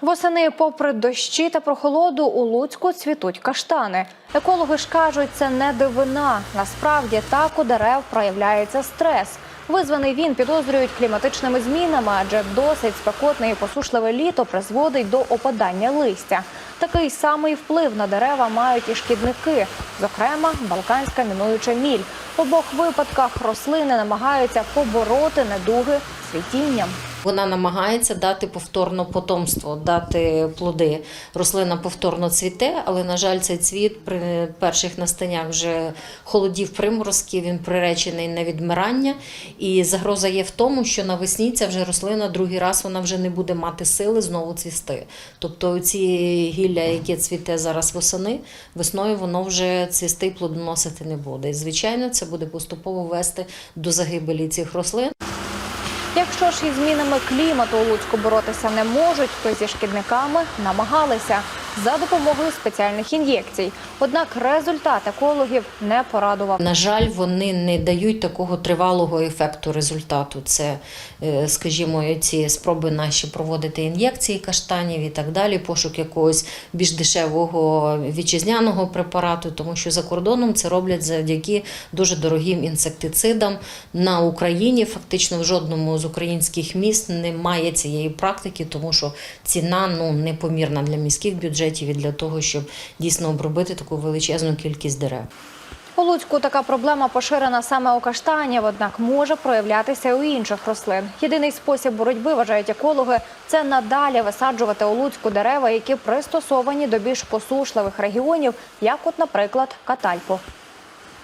Восени, попри дощі та прохолоду, у Луцьку цвітуть каштани. Екологи ж кажуть, це не дивина. Насправді так у дерев проявляється стрес. Визваний він підозрюють кліматичними змінами, адже досить спекотне і посушливе літо призводить до опадання листя. Такий самий вплив на дерева мають і шкідники, зокрема балканська мінуюча міль. В обох випадках рослини намагаються побороти недуги цвітінням. Вона намагається дати повторно потомство, дати плоди. Рослина повторно цвіте, але, на жаль, цей цвіт при перших настаннях вже холодів приморозків, він приречений на відмирання. І загроза є в тому, що навесні ця вже рослина другий раз вона вже не буде мати сили знову цвісти. Тобто ці гілля, яке цвіте зараз восени, весною воно вже цвісти плодоносити не буде. І, звичайно, це буде поступово вести до загибелі цих рослин. Якщо ж із змінами клімату у Луцьку боротися не можуть, то зі шкідниками намагалися за допомогою спеціальних ін'єкцій. Однак результат екологів не порадував. На жаль, вони не дають такого тривалого ефекту результату. Це, е, скажімо, ці спроби наші проводити ін'єкції каштанів і так далі, пошук якогось більш дешевого вітчизняного препарату, тому що за кордоном це роблять завдяки дуже дорогим інсектицидам. На Україні фактично в жодному з українських міст немає цієї практики, тому що ціна ну непомірна для міських бюджетів і для того, щоб дійсно обробити таку величезну кількість дерев. У Луцьку така проблема поширена саме у каштанів, однак може проявлятися і у інших рослин. Єдиний спосіб боротьби, вважають екологи, це надалі висаджувати у Луцьку дерева, які пристосовані до більш посушливих регіонів, як, от, наприклад, Катальпо.